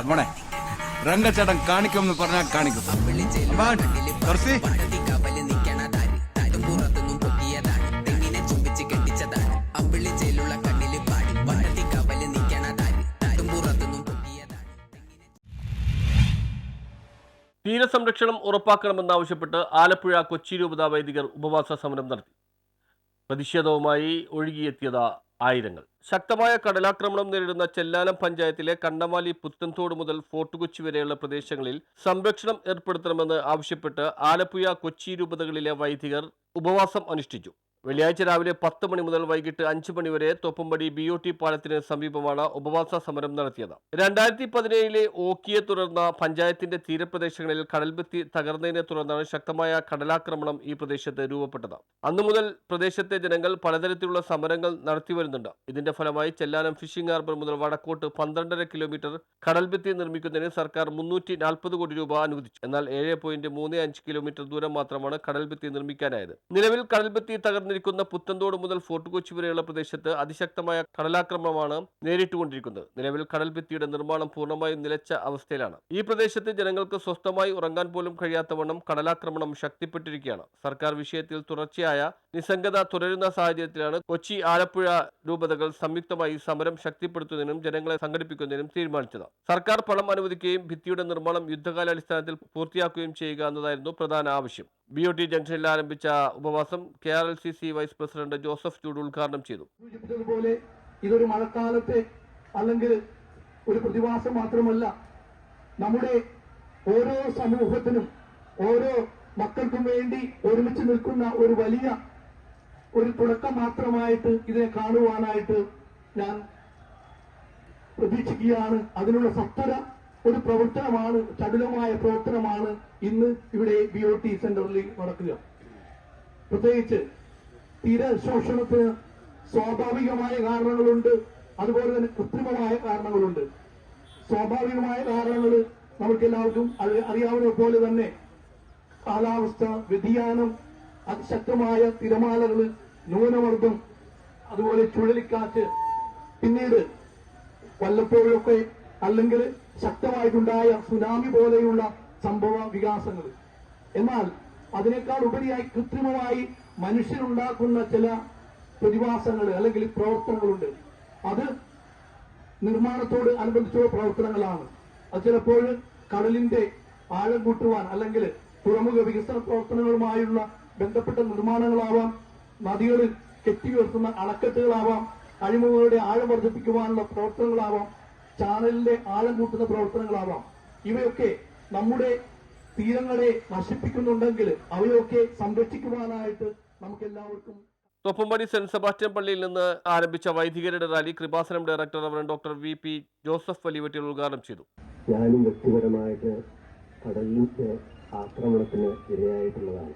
മോനെ. രംഗച്ചേട്ടൻ കാണിക്കുമെന്ന് പറഞ്ഞാൽ കാണിക്കും. തുറസി. തീരസംരക്ഷണം ഉറപ്പാക്കണമെന്നാവശ്യപ്പെട്ട് ആലപ്പുഴ കൊച്ചി രൂപതാ വൈദികർ ഉപവാസ സമരം നടത്തി. പ്രതിഷേധവുമായി ഒഴുകിയെത്തിയത് ആയിരങ്ങൾ. ശക്തമായ കടലാക്രമണം നേരിടുന്ന ചെല്ലാനം പഞ്ചായത്തിലെ കണ്ണമാലി പുത്തൻതോട് മുതൽ ഫോർട്ട് കൊച്ചി വരെയുള്ള പ്രദേശങ്ങളിൽ സംരക്ഷണം ഏർപ്പെടുത്തണമെന്ന് ആവശ്യപ്പെട്ട് ആലപ്പുഴ കൊച്ചി രൂപതകളിലെ വൈദികർ ഉപവാസം അനുഷ്ഠിച്ചു. വെള്ളിയാഴ്ച രാവിലെ പത്ത് മണി മുതൽ വൈകിട്ട് അഞ്ച് മണി വരെ തോപ്പുംപടി ബി ഒ ടി പാലത്തിന് സമീപമാണ് ഉപവാസ സമരം നടത്തിയത്. രണ്ടായിരത്തി പതിനേഴിലെ ഓക്കിയെ തുടർന്ന് പഞ്ചായത്തിന്റെ തീരപ്രദേശങ്ങളിൽ കടൽഭിത്തി തകർന്നതിനെ തുടർന്നാണ് ശക്തമായ കടലാക്രമണം ഈ പ്രദേശത്ത് രൂപപ്പെട്ടത്. അന്നു മുതൽ പ്രദേശത്തെ ജനങ്ങൾ പലതരത്തിലുള്ള സമരങ്ങൾ നടത്തിവരുന്നുണ്ട് ഇതിന്റെ ഫലമായി ചെല്ലാനം ഫിഷിംഗ് ഹാർബർ മുതൽ വടക്കോട്ട് പന്ത്രണ്ടര കിലോമീറ്റർ കടൽഭിത്തി നിർമ്മിക്കുന്നതിന് സർക്കാർ മുന്നൂറ്റി നാൽപ്പത് കോടി രൂപ അനുവദിച്ചു. എന്നാൽ ഏഴ് പോയിന്റ് മൂന്ന് അഞ്ച് കിലോമീറ്റർ ദൂരം മാത്രമാണ് കടൽഭിത്തി നിർമ്മിക്കാനായത്. നിലവിൽ കടൽഭിത്തി തകർന്നിരിക്കുന്ന പുത്തൻതോട് മുതൽ ഫോർട്ട് കൊച്ചി വരെയുള്ള പ്രദേശത്ത് അതിശക്തമായ കടലാക്രമണമാണ് നേരിട്ടുകൊണ്ടിരിക്കുന്നത്. നിലവിൽ കടൽഭിത്തിയുടെ നിർമ്മാണം പൂർണമായും നിലച്ച അവസ്ഥയിലാണ്. ഈ പ്രദേശത്ത് ജനങ്ങൾക്ക് സ്വസ്ഥമായി ഉറങ്ങാൻ പോലും കഴിയാത്തവണ്ണം കടലാക്രമണം ശക്തിപ്പെട്ടിരിക്കുകയാണ്. സർക്കാർ വിഷയത്തിൽ തുടർച്ചയായ നിസ്സംഗത തുടരുന്ന സാഹചര്യത്തിലാണ് കൊച്ചി ആലപ്പുഴ രൂപതകൾ സംയുക്തമായി സമരം ശക്തിപ്പെടുത്തുന്നതിനും ജനങ്ങളെ സംഘടിപ്പിക്കുന്നതിനും തീരുമാനിച്ചത്. സർക്കാർ പണം അനുവദിക്കുകയും ഭിത്തിയുടെ നിർമ്മാണം യുദ്ധകാലാടിസ്ഥാനത്തിൽ പൂർത്തിയാക്കുകയും ചെയ്യുക എന്നതായിരുന്നു പ്രധാന ആവശ്യം. ബി ഒ ടി ജംഗ്ഷനിൽ ആരംഭിച്ച ഉപവാസം K R L C C vice president Joseph ചൂട് ഉദ്ഘാടനം ചെയ്തു. സൂചിപ്പിച്ചതുപോലെ ഇതൊരു മഴക്കാലത്തെ അല്ലെങ്കിൽ ഒരു പ്രതിഭാസം മാത്രമല്ല നമ്മുടെ ഓരോ സമൂഹത്തിനും ഓരോ മക്കൾക്കും വേണ്ടി ഒരുമിച്ച് നിൽക്കുന്ന ഒരു വലിയ ഒരു തുടക്കം മാത്രമായിട്ട് ഇതിനെ കാണുവാനായിട്ട് ഞാൻ പ്രതീക്ഷിക്കുകയാണ്. അതിനുള്ള സത്വര ഒരു പ്രവർത്തനമാണ് ചടുലമായ പ്രവർത്തനമാണ് ഇന്ന് ഇവിടെ ബി ഒ ടി സെന്ററിൽ നടക്കുക. പ്രത്യേകിച്ച് തീരശോഷണത്തിന് സ്വാഭാവികമായ കാരണങ്ങളുണ്ട് അതുപോലെ തന്നെ കൃത്രിമമായ കാരണങ്ങളുണ്ട്. സ്വാഭാവികമായ കാരണങ്ങൾ നമുക്ക് എല്ലാവർക്കും അറി- അറിയാവുന്ന പോലെ തന്നെ കാലാവസ്ഥ വ്യതിയാനം അതിശക്തമായ തിരമാലകൾ ന്യൂനമർദ്ദം അതുപോലെ ചുഴലിക്കാറ്റ് പിന്നീട് വല്ലപ്പോഴൊക്കെ അല്ലെങ്കിൽ ശക്തമായിട്ടുണ്ടായ സുനാമി പോലെയുള്ള സംഭവ വികാസങ്ങൾ. എന്നാൽ അതിനേക്കാൾ ഉപരിയായി കൃത്രിമമായി മനുഷ്യനുണ്ടാക്കുന്ന ചില പ്രതിഭാസങ്ങൾ അല്ലെങ്കിൽ പ്രവർത്തനങ്ങളുണ്ട്. അത് നിർമ്മാണത്തോട് അനുബന്ധിച്ചുള്ള പ്രവർത്തനങ്ങളാണ്. അത് ചിലപ്പോൾ കടലിന്റെ ആഴം കൂട്ടുവാൻ അല്ലെങ്കിൽ തുറമുഖ വികസന പ്രവർത്തനങ്ങളുമായുള്ള ബന്ധപ്പെട്ട നിർമ്മാണങ്ങളാവാം നദികളിൽ കെട്ടിയുയർത്തുന്ന അണക്കെട്ടുകളാവാം അഴിമുകളുടെ ആഴം വർദ്ധിപ്പിക്കുവാനുള്ള പ്രവർത്തനങ്ങളാവാം ചാനലിന്റെ ആഴം കൂട്ടുന്ന പ്രവർത്തനങ്ങളാവാം. ഇവയൊക്കെ നമ്മുടെ തീരങ്ങളെ നശിപ്പിക്കുന്നുണ്ടെങ്കിൽ അവയൊക്കെ സംരക്ഷിക്കുവാനായിട്ട് നമുക്ക് എല്ലാവർക്കും തോപ്പുംപടി സെന്റ് സെബാസ്റ്റ്യൻ പള്ളിയിൽ നിന്ന് ആരംഭിച്ച വൈദികരുടെ rally Kripasanam director reverend doctor V P Joseph വലിവറ്റിൽ ഉദ്ഘാടനം ചെയ്തു. ഞാനും വ്യക്തിപരമായിട്ട് കടലിന്റെ ആക്രമണത്തിന് ഇരയായിട്ടുള്ളതാണ്.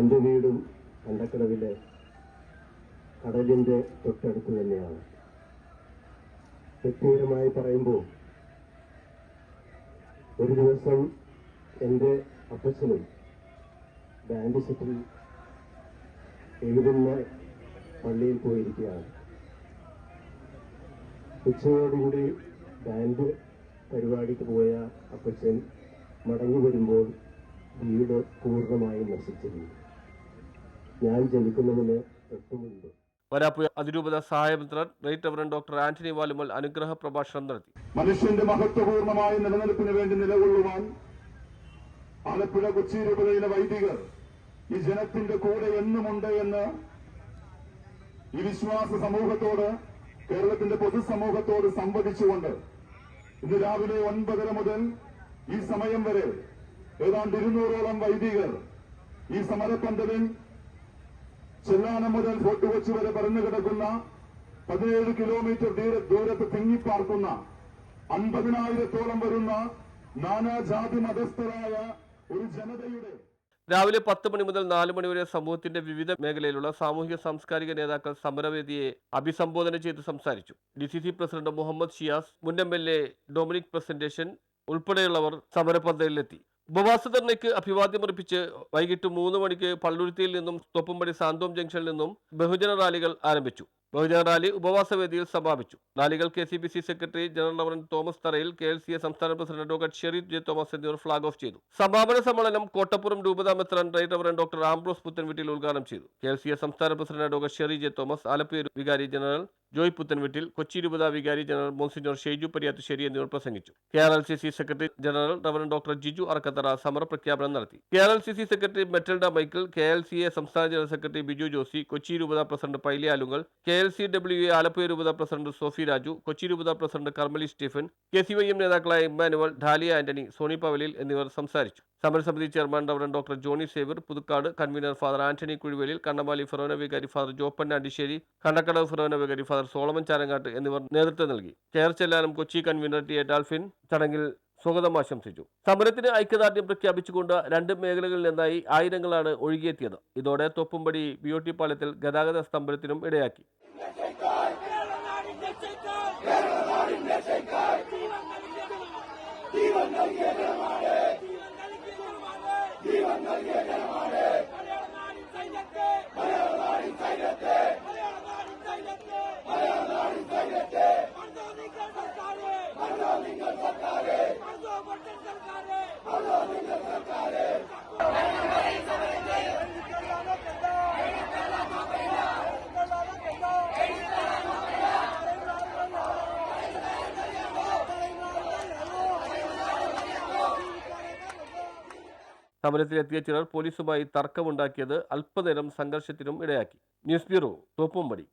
എന്റെ വീടും കണ്ടക്കടവിലെ കടലിന്റെ തൊട്ടടുത്ത് തന്നെയാണ്. വ്യക്തിപരമായി പറയുമ്പോൾ ഒരു ദിവസം എന്റെ അപ്പച്ചനും ബാൻഡ് സെറ്റിൽ എഴുതുന്ന പള്ളിയിൽ പോയിരിക്കുകയാണ്. ഉച്ചയോടുകൂടി ബാൻഡ് പരിപാടിക്ക് പോയ അപ്പച്ചൻ മടങ്ങി വരുമ്പോൾ വീട് പൂർണമായും നശിച്ചിരുന്നു. ഞാൻ ജനിക്കുന്നതിന് തൊട്ടു മുൻപ് വരാപ്പുഴ അതിരൂപത സഹായമിത്രൻ റൈറ്റ് റവറൻ ഡോക്ടർ ആന്റണി വാലുമൽ അനുഗ്രഹ പ്രഭാഷണം നടത്തി. മനുഷ്യന്റെ മഹത്വപൂർണമായ നിലനിൽപ്പിന് വേണ്ടി നിലകൊള്ളുവാൻ ആലപ്പുഴ കൊച്ചി രൂപതയിലെ വൈദികർ ഈ ജനത്തിന്റെ കൂടെ എന്നുമുണ്ട് എന്ന് ഈ വിശ്വാസ സമൂഹത്തോട് കേരളത്തിന്റെ പൊതുസമൂഹത്തോട് സംവദിച്ചുകൊണ്ട് ഇന്ന് രാവിലെ ഒൻപതര മുതൽ ഈ സമയം വരെ ഏതാണ്ട് ഇരുന്നൂറോളം വൈദികർ ഈ സമരപ്പന്തലിൽ ചെല്ലാനം മുതൽ ഫോർട്ട് കൊച്ചി വരെ പറഞ്ഞു കിടക്കുന്ന പതിനേഴ് കിലോമീറ്റർ ദൂര ദൂരത്ത് തിങ്ങിപ്പാർക്കുന്ന അൻപതിനായിരത്തോളം വരുന്ന നാനാജാതി മതസ്ഥരായ ഒരു ജനതയുടെ രാവിലെ പത്ത് മണി മുതൽ നാല് മണി വരെ സമൂഹത്തിന്റെ വിവിധ മേഖലയിലുള്ള സാമൂഹിക സാംസ്കാരിക നേതാക്കൾ സമരവേദിയെ അഭിസംബോധന ചെയ്ത് സംസാരിച്ചു. D C C president Muhammad Shiyas മുൻ M L A Dominic Presentation ഉൾപ്പെടെയുള്ളവർ സമരപന്തലിലെത്തി. ഉപവാസധർണയ്ക്ക് അഭിവാദ്യമർപ്പിച്ച് വൈകിട്ട് മൂന്ന് മണിക്ക് പള്ളുരുത്തിയിൽ നിന്നും തൊപ്പുംപടി സാന്തോം ജംഗ്ഷനിൽ നിന്നും ബഹുജന റാലികൾ ആരംഭിച്ചു. ബഹുജന റാലി ഉപവാസ വേദിയിൽ സമാപിച്ചു. റാലികൾ K C B C secretary general നവൻ Thomas Tharayil K L C A സംസ്ഥാന president advocate Sherif J Thomas എന്നിവർ ഫ്ളാഗ് ഓഫ് ചെയ്തു. സമാപന സമ്മേളനം Kottappuram രൂപതാമത്രൻ right reverend doctor Ambrose Puthenveettil ഉദ്ഘാടനം ചെയ്തു. കെ എൽ സി എ സംസ്ഥാന president advocate Sherry J Thomas Alappuzha വികാരി general Joy പുത്തൻവീട്ടിൽ കൊച്ചി രൂപതാ വികാരി ജനറൽ മോൺസിഞ്ഞോർ ഷെയ്ജു പരിയാത്തുശ്ശേരി എന്നിവർ പ്രസംഗിച്ചു. K R L C C secretary general reverend doctor Jiju Arakkathara സമര പ്രഖ്യാപനം നടത്തി. K R L C C secretary മെറ്റൽഡ Michael K L C A സംസ്ഥാന general secretary Biju Josy Kochi രൂപതാ president Paily Alungal K L C W A Alappuzha രൂപതാ president Sophy Raju Kochi രൂപതാ president കർമ്മലി Stephen K C Y M നേതാക്കളായ Emmanuel dahlia Antony Sony പവലിൽ എന്നിവർ സംസാരിച്ചു. സമരസമിതി chairman reverend doctor Johnny saver Puthukkad convener father Antony Kuzhivelil Kannamaly forane വികാരി father ജോപ്പൻ അണ്ടിശ്ശേരി Kandakkadavu forane വികാരി ഫാദർ സോളമൻ ചാരങ്ങാട്ട് എന്നിവർ നേതൃത്വം നൽകി. Care Kochi convener T A ഡാൽഫിൻ ചടങ്ങിൽ സ്വാഗതം ആശംസിച്ചു. സമരത്തിന് ഐക്യദാർഢ്യം പ്രഖ്യാപിച്ചുകൊണ്ട് രണ്ട് മേഖലകളിൽ നിന്നായി ആയിരങ്ങളാണ് ഒഴുകിയെത്തിയത്. ഇതോടെ തൊപ്പുംപടി ബി ഒ ടി പാലത്തിൽ ഗതാഗത സ്തംഭനത്തിനും ഇടയാക്കി. സമരത്തിലെത്തിയ ചിലർ പോലീസുമായി തർക്കമുണ്ടാക്കിയത് അല്പനേരം സംഘർഷത്തിനും ഇടയാക്കി. News bureau Thoppumpady.